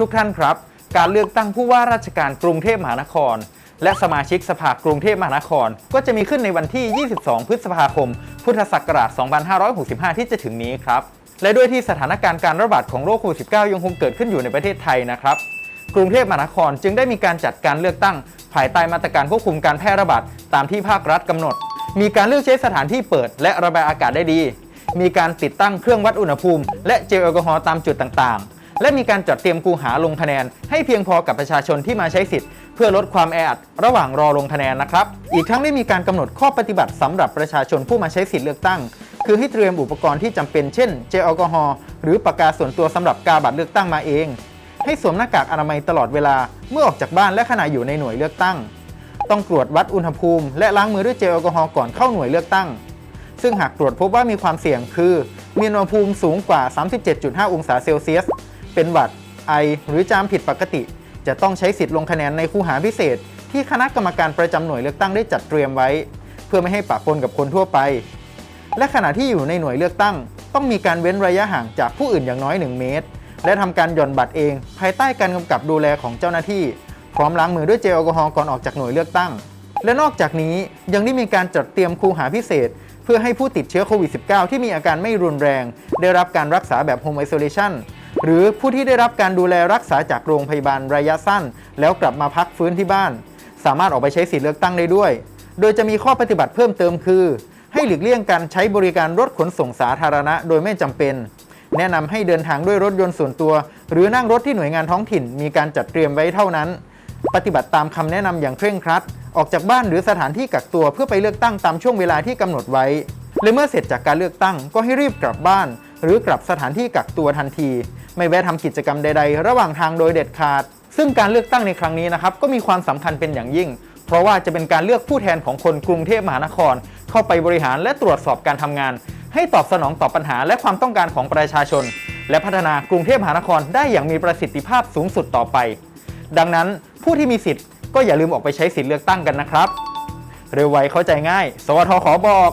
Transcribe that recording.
ทุกท่านครับ การเลือกตั้งผู้ว่าราชการกรุงเทพมหานคร และสมาชิกสภากรุงเทพมหานคร ก็จะมีขึ้นในวันที่ 22 พฤษภาคม พุทธศักราช 2565 ที่จะถึงนี้ครับ และด้วยที่สถานการณ์การระบาดของโรคโควิด -19 ยังคงเกิดขึ้นอยู่ในประเทศไทยนะครับกรุงเทพมหานครจึงได้มีการจัดการเลือกตั้ง ภายใต้มาตรการควบคุมการแพร่ระบาดตามที่ภาครัฐกำหนด มีการเลือกใช้สถานที่เปิด และระบายอากาศได้ดี มีการติดตั้งเครื่องวัดอุณหภูมิ และเจลแอลกอฮอล์ตามจุดต่างๆ และมีการจัดเตรียมคูหาลงคะแนน ให้เพียงพอกับประชาชนที่มาใช้สิทธิ์ เพื่อลดความแออัดระหว่างรอลงคะแนนนะครับ อีกทั้งได้มีการกำหนดข้อปฏิบัติสำหรับประชาชนผู้มาใช้สิทธิ์เลือกตั้ง คือให้เตรียมอุปกรณ์ที่จำเป็นเช่นเจลแอลกอฮอล์หรือปากกาส่วนตัวสำหรับกาบัตรเลือกตั้งมาเอง ให้สวมหน้ากากอนามัยตลอดเวลาเมื่อออกจากบ้านและขณะอยู่ในหน่วยเลือกตั้ง ต้องตรวจวัดอุณหภูมิ และล้างมือด้วยเจลแอลกอฮอล์ก่อนเข้าหน่วยเลือกตั้ง ซึ่งหากตรวจพบว่ามีความเสี่ยงคือมีอุณหภูมิสูงกว่า 37.5 องศาเซลเซียส เป็นหวัด ไอ หรือจามผิดปกติ จะต้องใช้สิทธิ์ลงคะแนนในคูหาพิเศษ ที่คณะกรรมการประจำหน่วยเลือกตั้งได้จัดเตรียมไว้ เพื่อไม่ให้ปะปนกับคนทั่วไป และขณะที่อยู่ในหน่วยเลือกตั้ง ต้องมีการเว้นระยะห่างจากผู้อื่นอย่างน้อย 1 เมตร และทำการหย่อนบัตรเอง ภายใต้การกำกับดูแลของเจ้าหน้าที่ พร้อมล้างมือด้วยเจลแอลกอฮอล์ก่อนออกจากหน่วยเลือกตั้ง และนอกจากนี้ยังได้มีการจัดเตรียมคูหาพิเศษเพื่อให้ผู้ติดเชื้อโควิด -19 ที่มีอาการไม่รุนแรง ได้รับการรักษาแบบ Home Isolation หรือผู้ที่ได้รับการดูแลรักษาจากโรงพยาบาลระยะสั้น แล้วกลับมาพักฟื้นที่บ้าน สามารถออกไปใช้สิทธิเลือกตั้งได้ด้วย โดยจะมีข้อปฏิบัติเพิ่มเติมคือ ให้หลีกเลี่ยงการใช้บริการรถขนส่งสาธารณะโดยไม่จำเป็น แนะนำให้เดินทางด้วยรถยนต์ส่วนตัว หรือนั่งรถที่หน่วยงานท้องถิ่นมีการจัดเตรียมไว้เท่านั้น ปฏิบัติตามคำแนะนำอย่างเคร่งครัด ออกจากบ้านหรือสถานที่กักตัวเพื่อไปเลือกตั้งตามช่วงเวลาที่กำหนดไว้และเมื่อเสร็จจากการเลือกตั้งก็ให้รีบกลับบ้าน หรือกลับสถานที่กักตัวทันที ไม่แวะทำกิจกรรมใด ๆ ระหว่างทางโดยเด็ดขาด ซึ่งการเลือกตั้งในครั้งนี้นะครับก็มีความสำคัญเป็นอย่างยิ่ง เพราะว่าจะเป็นการเลือกผู้แทนของคนกรุงเทพมหานคร เข้าไปบริหารและตรวจสอบการทำงาน ให้ตอบสนองต่อปัญหาและความต้องการของประชาชน และพัฒนากรุงเทพมหานครได้อย่างมีประสิทธิภาพสูงสุดต่อไป ดังนั้นผู้ที่มีสิทธิ์ก็อย่าลืมออกไปใช้สิทธิ์เลือกตั้งกันนะครับ เร็วไวเข้าใจง่าย สวทขอบอก